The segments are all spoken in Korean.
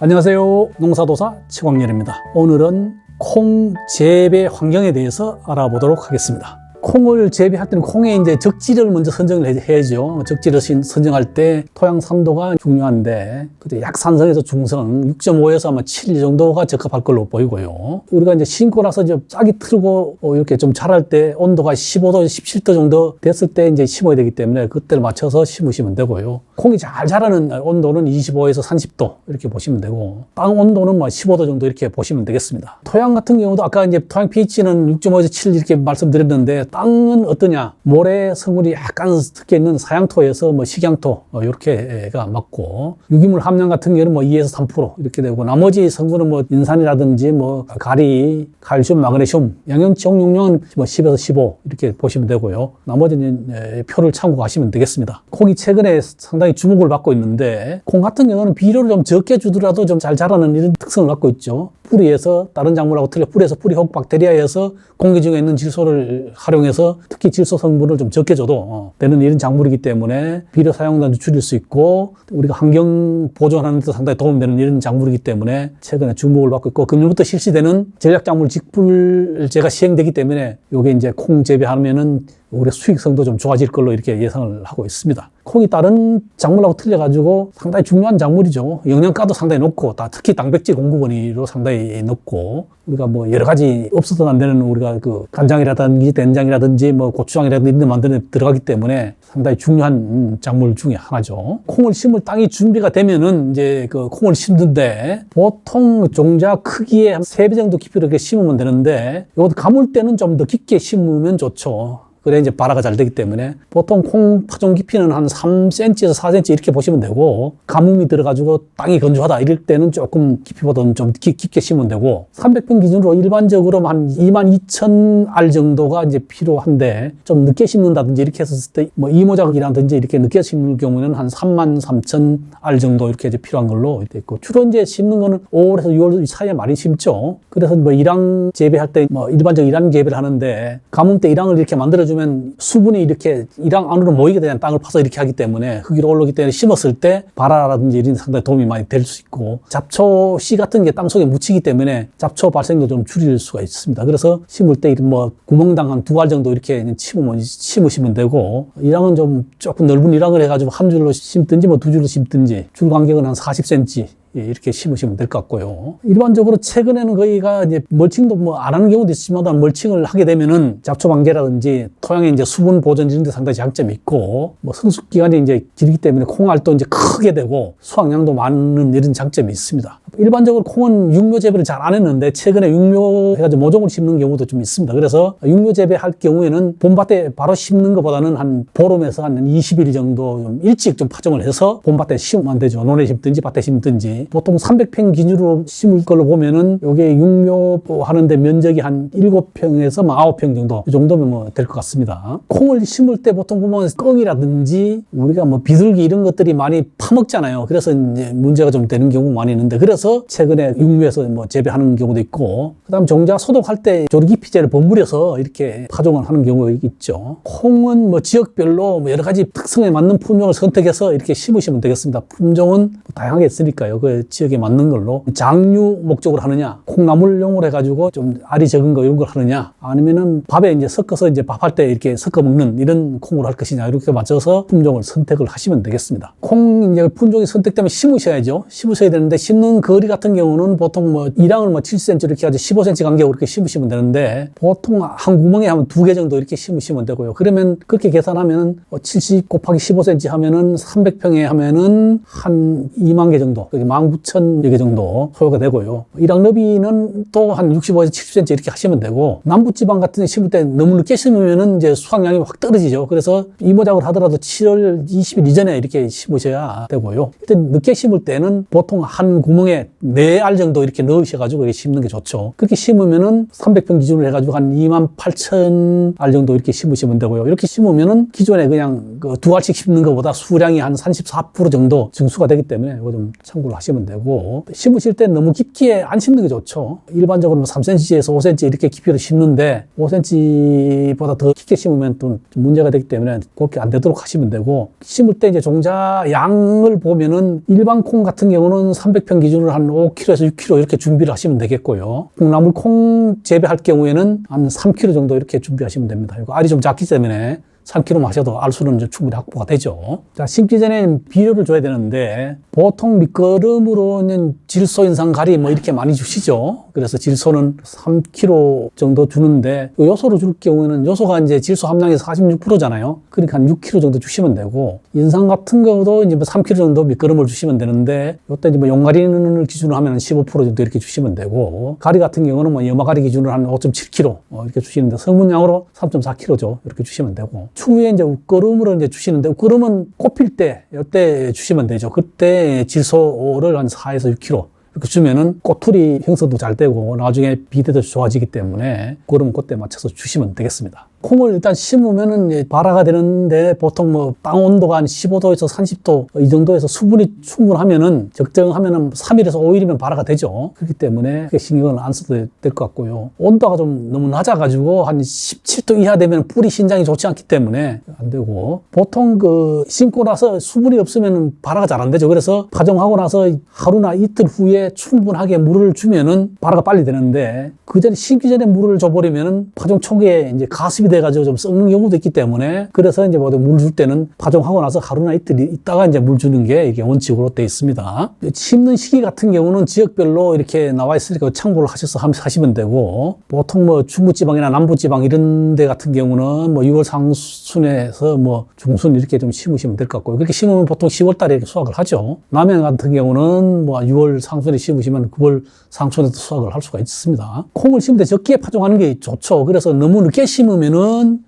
안녕하세요. 농사도사 최광렬입니다. 오늘은 콩 재배 환경에 대해서 알아보도록 하겠습니다. 콩을 재배할 때는 콩에 이제 적지를 먼저 선정을 해- 해야죠. 적지를 신- 선정할 때 토양 산도가 중요한데 그때 약산성에서 중성 6.5에서 아마 7 정도가 적합할 걸로 보이고요. 우리가 이제 심고 나서 이제 싹이 틀고 어, 이렇게 좀 자랄 때 온도가 15도, 17도 정도 됐을 때 이제 심어야 되기 때문에 그때를 맞춰서 심으시면 되고요. 콩이 잘 자라는 온도는 25에서 30도 이렇게 보시면 되고 땅 온도는 뭐 15도 정도 이렇게 보시면 되겠습니다. 토양 같은 경우도 아까 이제 토양 pH는 6.5에서 7 이렇게 말씀드렸는데 땅은 어떠냐? 모래 성분이 약간 섞여 있는 사양토에서 뭐 식양토 어, 이렇게가 맞고 유기물 함량 같은 경우는 뭐 2에서 3% 이렇게 되고 나머지 성분은 뭐 인산이라든지 뭐 가리, 칼슘, 마그네슘, 양용치 용량은 뭐 10에서 15 이렇게 보시면 되고요. 나머지는 예, 표를 참고하시면 되겠습니다. 콩이 최근에 상당히 주목을 받고 있는데 콩 같은 경우는 비료를 좀 적게 주더라도 좀 잘 자라는 이런 특성을 갖고 있죠. 뿌리에서 다른 작물하고 틀려 뿌리에서 뿌리 혹 박테리아에서 공기 중에 있는 질소를 활용 해서 특히 질소 성분을 좀 적게 줘도 어, 되는 이런 작물이기 때문에 비료 사용량도 줄일 수 있고 우리가 환경 보존하는 데 상당히 도움되는 이런 작물이기 때문에 최근에 주목을 받고 있고 금년부터 실시되는 전략 작물 직불제가 시행되기 때문에 요게 이제 콩 재배하면은 올해 수익성도 좀 좋아질 걸로 이렇게 예상을 하고 있습니다. 콩이 다른 작물하고 틀려가지고 상당히 중요한 작물이죠. 영양가도 상당히 높고, 다 특히 단백질 공급원으로 상당히 높고, 우리가 뭐 여러 가지 없어서는 안 되는 우리가 그 간장이라든지 된장이라든지 뭐 고추장이라든지 이런 데 만드는 데 들어가기 때문에 상당히 중요한 작물 중에 하나죠. 콩을 심을 땅이 준비가 되면은 이제 그 콩을 심는데 보통 종자 크기의 한 세 배 정도 깊이로 이렇게 심으면 되는데 이것도 가물 때는 좀 더 깊게 심으면 좋죠. 그래 이제 발화가 잘 되기 때문에 보통 콩 파종 깊이는 한 3cm에서 4cm 이렇게 보시면 되고 가뭄이 들어가지고 땅이 건조하다 이럴 때는 조금 깊이보다는 좀 깊, 깊게 심으면 되고 300평 기준으로 일반적으로 한 2만 2천 알 정도가 이제 필요한데 좀 늦게 심는다든지 이렇게 했을 때 뭐 이모작이라든지 이렇게 늦게 심는 경우에는 한 3만 3천 알 정도 이렇게 이제 필요한 걸로 돼 있고 주로 이제 심는 거는 5월에서 6월 사이에 많이 심죠. 그래서 뭐 일항 재배할 때 뭐 일반적 일항 재배를 하는데 가뭄 때 일항을 이렇게 만들어주 면 수분이 이렇게 일항 안으로 모이게 되는 땅을 파서 이렇게 하기 때문에 흙이 올라오기 때문에 심었을 때 발화라든지 이런 상당히 도움이 많이 될 수 있고 잡초 씨 같은 게 땅 속에 묻히기 때문에 잡초 발생도 좀 줄일 수가 있습니다. 그래서 심을 때 뭐 구멍당 한 두 알 정도 이렇게 심으면 심으시면 되고 일항은 좀 조금 넓은 일항을 해가지고 한 줄로 심든지 뭐 두 줄로 심든지 줄 간격은 한 40cm 예, 이렇게 심으시면 될 것 같고요. 일반적으로 최근에는 거의가 이제 멀칭도 뭐 안 하는 경우도 있지만 멀칭을 하게 되면은 잡초 방제라든지 토양의 이제 수분 보존 이런 데 상당히 장점이 있고 뭐 성숙 기간이 이제 길기 때문에 콩알도 이제 크게 되고 수확량도 많은 이런 장점이 있습니다. 일반적으로 콩은 육묘 재배를 잘 안 했는데 최근에 육묘 해가지고 모종을 심는 경우도 좀 있습니다. 그래서 육묘 재배할 경우에는 봄밭에 바로 심는 것보다는 한 보름에서 한 20일 정도 좀 일찍 좀 파종을 해서 봄밭에 심으면 되죠. 논에 심든지 밭에 심든지 보통 300평 기준으로 심을 걸로 보면은 요게 육묘 하는데 면적이 한 7평에서 뭐 9평 정도 이 정도면 뭐 될 것 같습니다. 콩을 심을 때 보통 보면 껌이라든지 우리가 뭐 비둘기 이런 것들이 많이 파먹잖아요. 그래서 이제 문제가 좀 되는 경우 많이 있는데 그래서 최근에 육묘에서 뭐 재배하는 경우도 있고 그다음 종자 소독할 때 조리기피제를 버무려서 이렇게 파종을 하는 경우가 있죠. 콩은 뭐 지역별로 뭐 여러 가지 특성에 맞는 품종을 선택해서 이렇게 심으시면 되겠습니다. 품종은 뭐 다양하게 있으니까요. 그 지역에 맞는 걸로 장류 목적으로 하느냐, 콩나물용으로 해가지고 좀 알이 적은 거 이런 걸 하느냐, 아니면은 밥에 이제 섞어서 이제 밥할 때 이렇게 섞어 먹는 이런 콩으로 할 것이냐 이렇게 맞춰서 품종을 선택을 하시면 되겠습니다. 콩 이제 품종이 선택되면 심으셔야죠. 심으셔야 되는데 심는 거리 같은 경우는 보통 뭐 1항을 뭐 7cm 이렇게 해가지고 15cm 간격으로 이렇게 심으시면 되는데 보통 한 구멍에 한두개 정도 이렇게 심으시면 되고요. 그러면 그렇게 계산하면 은 70 곱하기 15cm 하면은 300평에 하면은 한 2만 개 정도, 19,000여 개 정도 소요가 되고요. 1항 너비는 또 한 65에서 70cm 이렇게 하시면 되고 남부지방 같은 데 심을 때 너무 늦게 심으면은 이제 수확량이 확 떨어지죠. 그래서 이모작을 하더라도 7월 20일 이전에 이렇게 심으셔야 되고요. 일단 늦게 심을 때는 보통 한 구멍에 4알 정도 이렇게 넣으셔가지고 이렇게 심는 게 좋죠. 그렇게 심으면은 300평 기준으로 해가지고 한 2만 8천 알 정도 이렇게 심으시면 되고요. 이렇게 심으면은 기존에 그냥 그 두 알씩 심는 것보다 수량이 한 34% 정도 증수가 되기 때문에 이거 좀 참고를 하시면 주시면 되고 심으실 때 너무 깊게 안 심는 게 좋죠. 일반적으로 3cm에서 5cm 이렇게 깊이로 심는데 5cm보다 더 깊게 심으면 또 문제가 되기 때문에 그렇게 안 되도록 하시면 되고 심을 때 이제 종자 양을 보면은 일반 콩 같은 경우는 300평 기준으로 한 5kg에서 6kg 이렇게 준비를 하시면 되겠고요. 콩나물 콩 재배할 경우에는 한 3kg 정도 이렇게 준비하시면 됩니다. 이거 알이 좀 작기 때문에 3kg만 하셔도 알수는 충분히 확보가 되죠. 자, 심기 전에 비료를 줘야 되는데 보통 밑거름으로는 질소 인상 가리 뭐 이렇게 많이 주시죠. 그래서 질소는 3kg 정도 주는데 그 요소로 줄 경우에는 요소가 이제 질소 함량이 46%잖아요. 그러니까 한 6kg 정도 주시면 되고 인상 같은 경우도 이제 뭐 3kg 정도 밑거름을 주시면 되는데 요때 이제 뭐 용가리를 기준으로 하면 15% 정도 이렇게 주시면 되고 가리 같은 경우는 뭐 염화가리 기준으로 한 5.7kg 어, 이렇게 주시는데 성분량으로 3.4kg죠. 이렇게 주시면 되고 추후에 이제 웃거름으로 이제 주시는데 웃거름은 꼽힐 때 이때 주시면 되죠. 그때 질소를 한 4에서 6kg 이렇게 주면은 꼬투리 형성도 잘 되고 나중에 비대도 좋아지기 때문에 그럼 그때 맞춰서 주시면 되겠습니다. 콩을 일단 심으면은 발화가 되는데 보통 뭐 땅 온도가 한 15도에서 30도 이 정도에서 수분이 충분하면은 적정하면은 3일에서 5일이면 발화가 되죠. 그렇기 때문에 크게 신경을 안 써도 될 것 같고요. 온도가 좀 너무 낮아가지고 한 17도 이하 되면 뿌리 신장이 좋지 않기 때문에 안 되고 보통 그 심고 나서 수분이 없으면 발화가 잘 안 되죠. 그래서 파종하고 나서 하루나 이틀 후에 충분하게 물을 주면은 발화가 빨리 되는데 그 전에 심기 전에 물을 줘버리면은 파종 초기에 이제 가습이 돼가지고 좀 썩는 경우도 있기 때문에 그래서 이제 뭐물 줄 때는 파종하고 나서 하루나 이틀 있다가 이제 물 주는 게 이게 원칙으로 돼 있습니다. 심는 시기 같은 경우는 지역별로 이렇게 나와 있으니까 참고를 하셔서 함- 하시면 되고 보통 뭐 중부지방이나 남부지방 이런 데 같은 경우는 뭐 6월 상순에서 뭐 중순 이렇게 좀 심으시면 될 것 같고요. 그렇게 심으면 보통 10월 달에 이렇게 수확을 하죠. 남해 같은 경우는 뭐 6월 상순에 심으시면 9월 상순에도 수확을 할 수가 있습니다. 콩을 심을 때 적기에 파종하는 게 좋죠. 그래서 너무 늦게 심으면은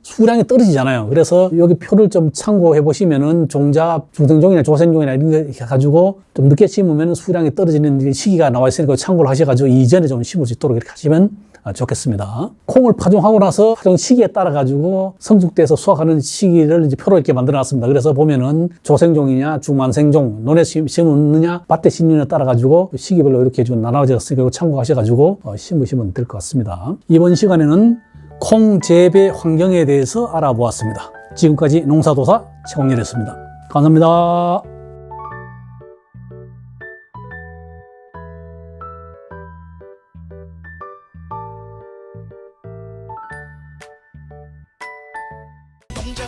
수량이 떨어지잖아요. 그래서 여기 표를 좀 참고해 보시면은 종자 중생종이나 조생종이나 이런 거 해가지고 좀 늦게 심으면 수량이 떨어지는 시기가 나와 있으니까 참고를 하셔가지고 이전에 좀 심을 수 있도록 이렇게 하시면 아, 좋겠습니다. 콩을 파종하고 나서 파종 시기에 따라 가지고 성숙돼서 수확하는 시기를 이제 표로 이렇게 만들어 놨습니다. 그래서 보면은 조생종이냐 중만생종, 논에 심- 심느냐 밭에 심느냐에 따라 가지고 시기별로 이렇게 좀 나눠졌으니까 참고하셔 가지고 어, 심으시면 될 것 같습니다. 이번 시간에는 콩 재배 환경에 대해서 알아보았습니다. 지금까지 농사도사 최홍렬이었습니다. 감사합니다.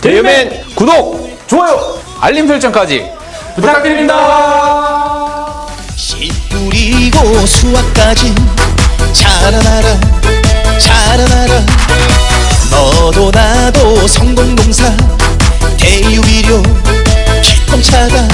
대유맨 구독, 좋아요, 알림 설정까지 부탁드립니다. 씨 뿌리고 수확까지 자라나라 나도 성공농사 대유비료 실동차가